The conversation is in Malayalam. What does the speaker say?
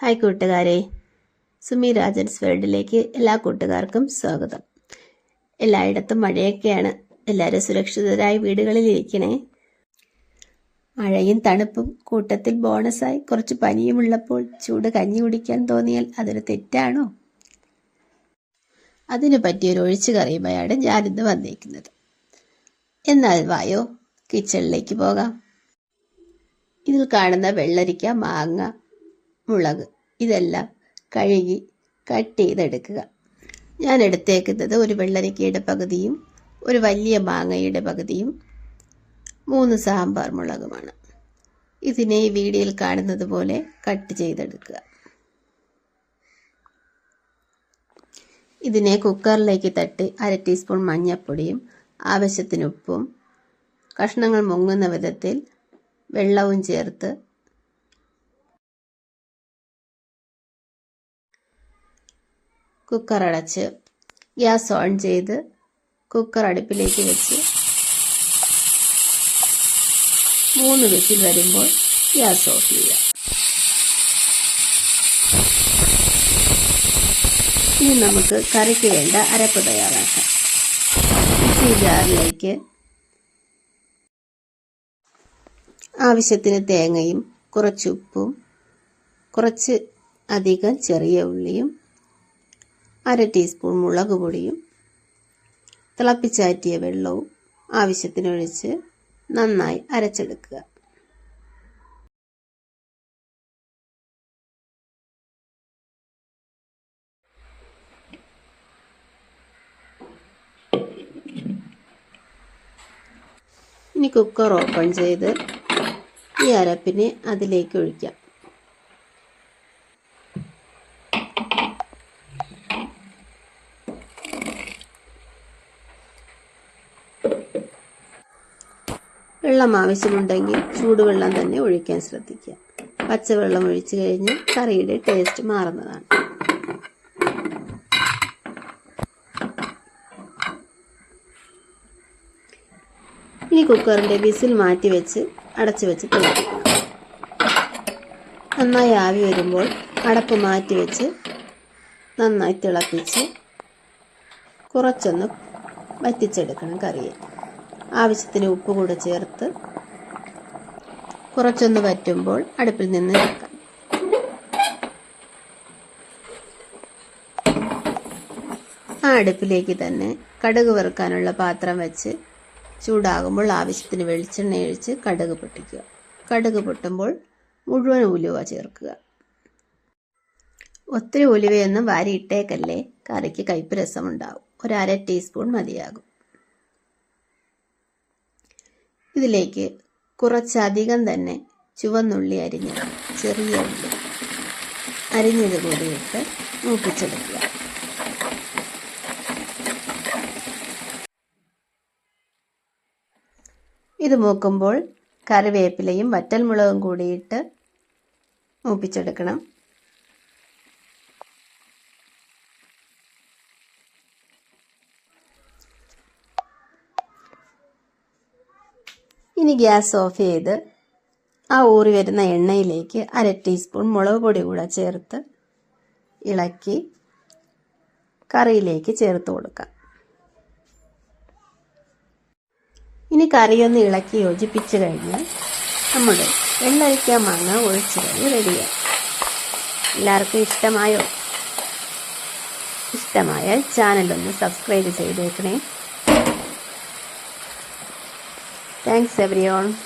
ഹായ് കൂട്ടുകാരെ. സുമി രാജൻസ് വേൾഡിലേക്ക് എല്ലാ കൂട്ടുകാർക്കും സ്വാഗതം. എല്ലായിടത്തും മഴയൊക്കെയാണ്. എല്ലാവരും സുരക്ഷിതരായി വീടുകളിൽ ഇരിക്കണേ. മഴയും തണുപ്പും കൂട്ടത്തിൽ ബോണസായി കുറച്ച് പനിയുമുള്ളപ്പോൾ ചൂട് കഞ്ഞി കുടിക്കാൻ തോന്നിയാൽ അതൊരു തെറ്റാണോ? അതിനു പറ്റിയൊരു ഒഴിച്ചു കറിയുമായാണ് ഞാനിന്ന് വന്നിരിക്കുന്നത് എന്നാൽ വായോ കിച്ചണിലേക്ക് പോകാം. ഇതിൽ കാണുന്ന വെള്ളരിക്ക മാങ്ങ മുളക്. ഇതെല്ലാം കഴുകി കട്ട് ചെയ്തെടുക്കുക. ഞാൻ എടുത്തേക്കുന്നത് ഒരു വെള്ളരിക്കയുടെ പകുതിയും ഒരു വലിയ മാങ്ങയുടെ പകുതിയും മൂന്ന് സാമ്പാർ മുളകുമാണ്. ഇതിനെ ഈ വീഡിയോയിൽ കാണുന്നത് പോലെ കട്ട് ചെയ്തെടുക്കുക. ഇതിനെ കുക്കറിലേക്ക് തട്ടി അര ടീസ്പൂൺ മഞ്ഞൾപ്പൊടിയും ആവശ്യത്തിന് ഉപ്പും കഷ്ണങ്ങൾ മുങ്ങുന്ന വിധത്തിൽ വെള്ളവും ചേർത്ത് കുക്കർ അടച്ച് ഗ്യാസ് ഓൺ ചെയ്ത് കുക്കർ അടുപ്പിലേക്ക് വെച്ച് മൂന്ന് വിസിൽ വരുമ്പോൾ ഗ്യാസ് ഓഫ് ചെയ്യുക. ഇനി നമുക്ക് കറിക്ക് വേണ്ട അരപ്പ് തയ്യാറാക്കാം. മിക്സി ജാറിലേക്ക് ആവശ്യത്തിന് തേങ്ങയും കുറച്ച് ഉപ്പും കുറച്ച് അധികം ചെറിയ ഉള്ളിയും അര ടീസ്പൂൺ മുളക് പൊടിയും തിളപ്പിച്ചാറ്റിയ വെള്ളവും ആവശ്യത്തിനൊഴിച്ച് നന്നായി അരച്ചെടുക്കുക. ഇനി കുക്കർ ഓപ്പൺ ചെയ്ത് ഈ അരപ്പിനെ അതിലേക്ക് ഒഴിക്കാം. വെള്ളം ആവശ്യമുണ്ടെങ്കിൽ ചൂടുവെള്ളം തന്നെ ഒഴിക്കാൻ ശ്രദ്ധിക്കുക. പച്ചവെള്ളം ഒഴിച്ചു കഴിഞ്ഞാൽ കറിയുടെ ടേസ്റ്റ് മാറുന്നതാണ്. ഇനി കുക്കറിന്റെ വിസിൽ മാറ്റി വെച്ച് അടച്ചു വെച്ച് നന്നായി ആവി വരുമ്പോൾ അടപ്പ് മാറ്റി വെച്ച് നന്നായി തിളപ്പിച്ച് കുറച്ചൊന്ന് വറ്റിച്ചെടുക്കണം കറിയെ. ആവശ്യത്തിന് ഉപ്പ് കൂടെ ചേർത്ത് കുറച്ചൊന്ന് വറ്റുമ്പോൾ അടുപ്പിൽ നിന്ന് ഇറക്കാം. ആ അടുപ്പിലേക്ക് തന്നെ കടുക് വറുക്കാനുള്ള പാത്രം വെച്ച് ചൂടാകുമ്പോൾ ആവശ്യത്തിന് വെളിച്ചെണ്ണ ഒഴിച്ച് കടുക് പൊട്ടിക്കുക. കടുക് പൊട്ടുമ്പോൾ മുഴുവൻ ഉലുവ ചേർക്കുക. ഒത്തിരി ഉലുവയൊന്നും വാരിയിട്ടേക്കല്ലേ കറിക്ക് കയ്പ്പ് രസമുണ്ടാവും. ഒരു അര ടീസ്പൂൺ മതിയാകും. ഇതിലേക്ക് കുറച്ചധികം തന്നെ ചുവന്നുള്ളി അരിഞ്ഞത് ചെറിയ ഉള്ളി അരിഞ്ഞത് കൂടിയിട്ട് മൂപ്പിച്ചെടുക്കുക. ഇത് മൂക്കുമ്പോൾ കറിവേപ്പിലയും വറ്റൽമുളകും കൂടിയിട്ട് മൂപ്പിച്ചെടുക്കണം. ഇനി ഗ്യാസ് ഓഫ് ചെയ്ത് ആ ഊറി വരുന്ന എണ്ണയിലേക്ക് അര ടീസ്പൂൺ മുളക് പൊടി കൂടെ ചേർത്ത് ഇളക്കി കറിയിലേക്ക് ചേർത്ത് കൊടുക്കാം ഇനി കറിയൊന്ന് ഇളക്കി യോജിപ്പിച്ച് കഴിഞ്ഞാൽ നമ്മുടെ വെള്ളരിക്ക മാങ്ങ ഒഴിച്ച് കറി റെഡിയായി. എല്ലാവർക്കും ഇഷ്ടമായോ? ഇഷ്ടമായാൽ ചാനലൊന്ന് സബ്സ്ക്രൈബ് ചെയ്തേക്കണേ. Thanks everyone.